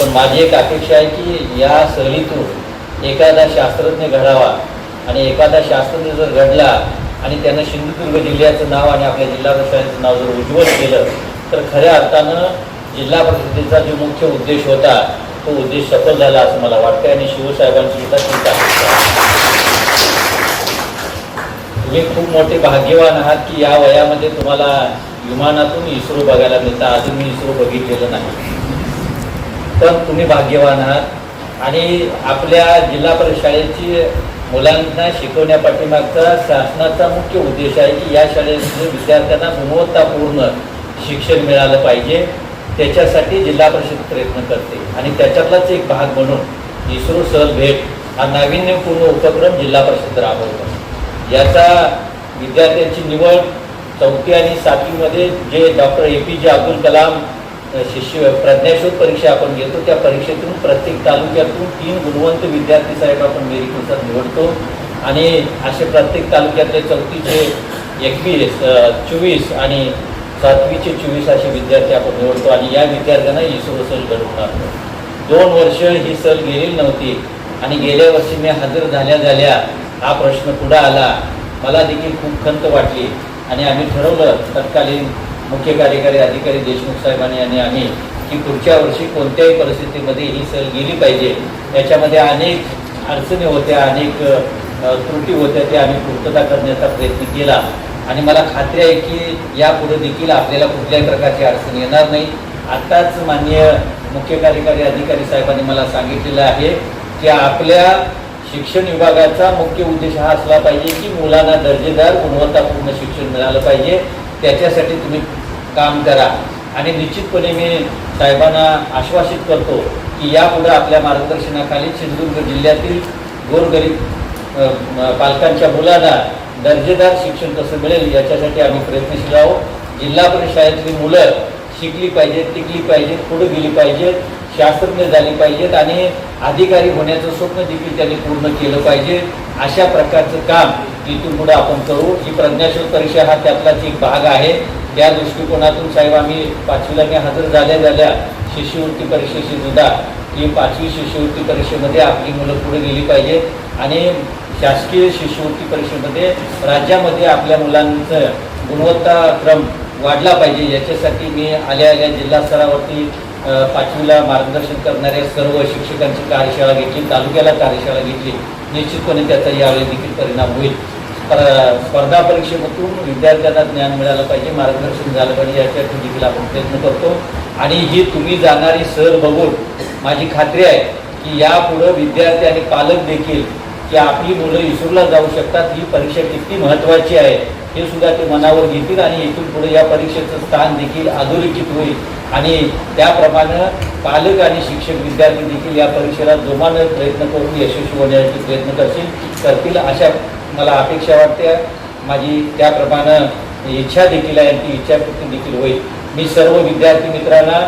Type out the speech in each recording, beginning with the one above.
पण माझी एक अपेक्षा आहे की या सहलीतून एखादा शास्त्रज्ञ घडावा आणि एखादा शास्त्रज्ञ जर घडला आणि त्यानं सिंधुदुर्ग जिल्ह्याचं नाव आणि आपल्या जिल्हा परिषदेचं नाव जर उज्ज्वल केलं तर खऱ्या अर्थानं जिल्हा परिषदेचा जो मुख्य उद्देश होता तो उद्देश सफल झाला असं मला वाटतं आणि शिवसाहेबांची सुद्धा चिंता तुम्ही खूप मोठे भाग्यवान आहात की या वयामध्ये तुम्हाला विमानातून इस्रो बघायला मिळतं. अजून मी इस्रो बघितलेलं नाही. तर तुम्ही भाग्यवान आहात. आणि आपल्या जिल्हा परिषद शाळेची मुलांना शिकवण्यापाठीमागचा शासनाचा मुख्य उद्देश आहे की या शाळेमध्ये विद्यार्थ्यांना गुणवत्तापूर्ण शिक्षण मिळालं पाहिजे. त्याच्यासाठी जिल्हा परिषद प्रयत्न करते. आणि त्याच्यातलाच एक भाग म्हणून इस्रो सहल भेट हा नाविन्यपूर्ण उपक्रम जिल्हा परिषद राबवतो. याचा विद्यार्थ्यांची निवड चौथी आणि सातवीमध्ये जे डॉक्टर ए पी जे अब्दुल कलाम शिष्य प्रज्ञाशोध परीक्षा आपण घेतो त्या परीक्षेतून प्रत्येक तालुक्यातून तीन गुणवंत विद्यार्थी साहेब आपण मेरिटनुसार निवडतो. आणि असे प्रत्येक तालुक्यातले चौथीचे एकवीस चोवीस आणि सातवीचे चोवीस असे विद्यार्थी आपण निवडतो आणि या विद्यार्थ्यांना इस्रो सहल घडवून आणतो दोन वर्ष ही सहल गेलेली नव्हती आणि गेल्या वर्षी मी हजर झाल्या झाल्या हा प्रश्न पुढे आला. मला देखील खूप खंत वाटली आणि आम्ही ठरवलं तत्कालीन मुख्य कार्यकारी अधिकारी देशमुख साहेबांनी आणि आम्ही की पुढच्या वर्षी कोणत्याही परिस्थितीमध्ये ही सहल गेली पाहिजे. याच्यामध्ये अनेक अडचणी होत्या अनेक त्रुटी होत्या ते आम्ही पूर्तता करण्याचा प्रयत्न केला. आणि मला खात्री आहे की यापुढे देखील आपल्याला कुठल्याही प्रकारची अडचण येणार नाही. आत्ताच माननीय मुख्य कार्यकारी अधिकारी साहेबांनी मला सांगितलेलं आहे की आपल्या शिक्षण विभागाचा मुख्य उद्देश हा असला पाहिजे की मुलांना दर्जेदार गुणवत्तापूर्ण शिक्षण मिळालं पाहिजे. त्याच्यासाठी तुम्ही काम करा. आणि निश्चितपणे मी साहेबांना आश्वासित करतो की यापुढं आपल्या मार्गदर्शनाखाली सिंधुदुर्ग जिल्ह्यातील गोरगरीब पालकांच्या मुलांना दर्जेदार शिक्षण कसं मिळेल याच्यासाठी आम्ही प्रयत्नशील आहोत. जिल्हा परिषद शाळेतली मुलं शिकली पाहिजेत टिकली पाहिजेत पुढे गेली पाहिजेत शास्त्रज्ञ झाली पाहिजेत आणि अधिकारी होण्याचं स्वप्न देखील त्यांनी पूर्ण केलं पाहिजे. अशा प्रकारचं काम इथून पुढे आपण करू. ही प्रज्ञाशोध परीक्षा हा त्यातलाच एक भाग आहे. त्या दृष्टिकोनातून साहेब आम्ही पाचवीला मी हजर झाल्या झाल्या शिष्यवृत्ती परीक्षेशी सुद्धा की पाचवी शिष्यवृत्ती परीक्षेमध्ये आपली मुलं पुढे गेली पाहिजे. आणि शासकीय शिष्यवृत्ती परीक्षेमध्ये राज्यामध्ये आपल्या मुलांचं गुणवत्ताक्रम वाढला पाहिजे. याच्यासाठी मी आल्या आल्या जिल्हा स्तरावरती पाचवीला मार्गदर्शन करणाऱ्या सर्व शिक्षकांची कार्यशाळा घेतली तालुक्याला कार्यशाळा घेतली. निश्चितपणे त्याचा यावेळी देखील परिणाम होईल. स्पर्धा परीक्षेमधून विद्यार्थ्यांना ज्ञान मिळालं पाहिजे मार्गदर्शन झालं पाहिजे याच्यासाठी देखील आपण प्रयत्न करतो. आणि ही तुम्ही जाणारी सहल बघून माझी खात्री आहे की यापुढं विद्यार्थी आणि पालक देखील की आपली मुलं इसूरला जाऊ शकतात ही परीक्षा किती महत्त्वाची आहे हे सुद्धा ते मनावर घेतील आणि इथून पुढे या परीक्षेचं स्थान देखील अधोरेखित होईल. आणि त्याप्रमाणे पालक आणि शिक्षक विद्यार्थी देखील या परीक्षेला जोमानं प्रयत्न करून यशस्वी होण्याचे प्रयत्न करतील करतील अशा मला अपेक्षा वाटते. माझी त्याप्रमाणे इच्छा देखील आहे आणि ती इच्छापूर्ती देखील होईल. मी सर्व विद्यार्थी मित्रांना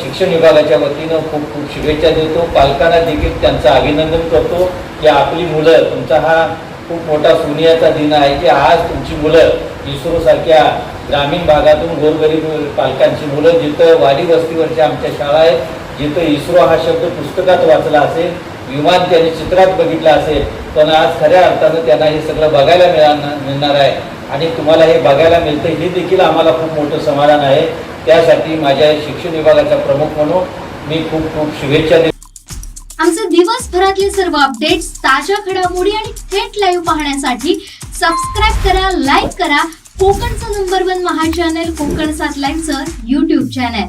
शिक्षण विभागाच्या वतीनं खूप खूप शुभेच्छा देतो. पालकांना देखील त्यांचं अभिनंदन करतो की आपली मुलं तुमचा हा खूप मोठा सुनियाचा दिन आहे की आज तुमची मुलं इस्रोसारख्या ग्रामीण भागातून गोरगरीब पालकांची मुलं जिथं वाडी वस्तीवरच्या आमच्या शाळा आहेत जिथं इस्रो हा शब्द पुस्तकात वाचला असेल विमान त्यांनी चित्रात बघितलं असेल पण आज खऱ्या अर्थानं त्यांना हे सगळं बघायला मिळणार मिळणार आहे. आणि तुम्हाला हे बघायला मिळतं हे देखील आम्हाला खूप मोठं समाधान आहे. त्यासाठी माझ्या शिक्षण विभागाचा प्रमुख म्हणून मी खूप खूप शुभेच्छा देतो. आमचे दिवसभरातले सर्व अपडेट्स ताज्या घडामोडी आणि थेट लाईव्ह पाहण्यासाठी सबस्क्राईब करा लाईक करा. कोकणचं नंबर वन महा चॅनल कोकण सात लाईनचं युट्यूब चॅनल